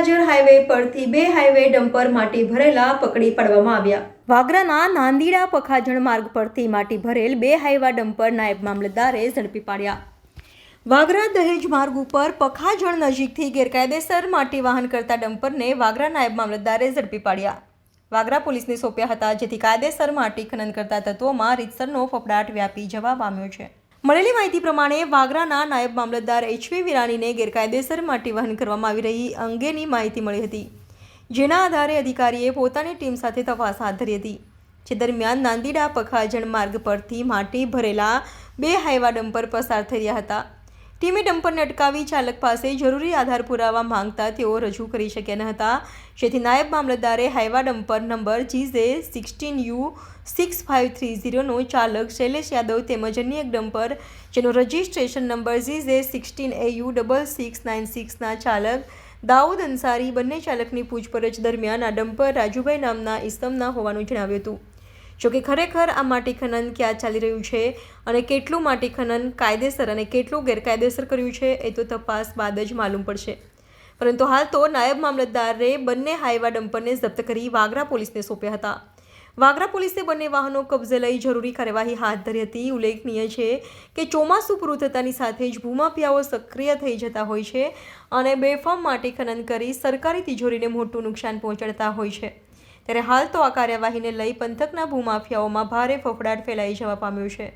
પખાજળ highway પરથી બે highway dumper માટી ભરેલા પકડી પાડવામાં આવ્યા. વાગરાના નાંદીડા પખાજણ માર્ગ પરથી માટી ભરેલ બે હાઈવા ડમ્પર નાયબ મામલતદારે ઝડપી પાડ્યા. વાગરા દહેજ માર્ગ ઉપર પખાજણ નજીકથી ગેરકાયદેસર માટી વાહન કરતા ડમ્પરને વાગરા નાયબ મામલતદારે ઝડપી પાડ્યા. વાગરા પોલીસને સોંપ્યા હતા, જેથી કાયદેસર માટી ખનન કરતા તત્વોમાં રીતસરનો ફફડાટ વ્યાપી જવા પામ્યો છે. મળેલી માહિતી પ્રમાણે વાગરાના નાયબ મામલતદાર એચવી વિરાણીને ગેરકાયદેસર માટી વહન કરવામાં આવી રહી અંગેની માહિતી મળી હતી, જેના આધારે અધિકારીએ પોતાની ટીમ સાથે તપાસ હાથ ધરી હતી. જે દરમિયાન નાંદીડા પખાજણ માર્ગ પરથી માટી ભરેલા બે હાઈવા ડમ્પર પસાર થઈ રહ્યા હતા. ટીમે ડમ્પરને અટકાવી ચાલક પાસે જરૂરી આધાર પુરાવા માંગતા તેઓ રજૂ કરી શક્યા ન હતા. જેથી નાયબ મામલતદારે Hyva dumper number GJ sixteen U six five three ઝીરોનો ચાલક શૈલેષ યાદવ તેમજ અન્ય એક ડમ્પર જેનો registration number GJ sixteen A U double six nine સિક્સના ચાલક દાઉદ અંસારી બંને ચાલકની પૂછપરછ દરમિયાન આ ડમ્પર રાજુભાઈ નામના ઇસમના હોવાનું જણાવ્યું હતું. જોકે ખરેખર આ માટી ખનન ક્યાં ચાલી રહ્યું છે અને કેટલું માટી ખનન કાયદેસર અને કેટલું ગેરકાયદેસર કર્યું છે એ તો તપાસ બાદ જ માલુમ પડશે. પરંતુ હાલ તો નાયબ મામલતદારે બંને હાઈવા ડમ્પરને જપ્ત કરી વાગરા પોલીસને સોંપ્યા હતા. વાગરા પોલીસે બંને વાહનો કબજે લઈ જરૂરી કાર્યવાહી હાથ ધરી હતી. ઉલ્લેખનીય છે કે ચોમાસું પૂરું થતાની સાથે જ ભૂમાફિયાઓ સક્રિય થઈ જતા હોય છે અને બેફામ માટી ખનન કરી સરકારી તિજોરીને મોટું નુકસાન પહોંચાડતા હોય છે. ત્યારે હાલ તો આ કાર્યવાહીને લઈ પંથકના ભૂમાફિયાઓમાં ભારે ફફડાટ ફેલાઈ જવા પામ્યો છે.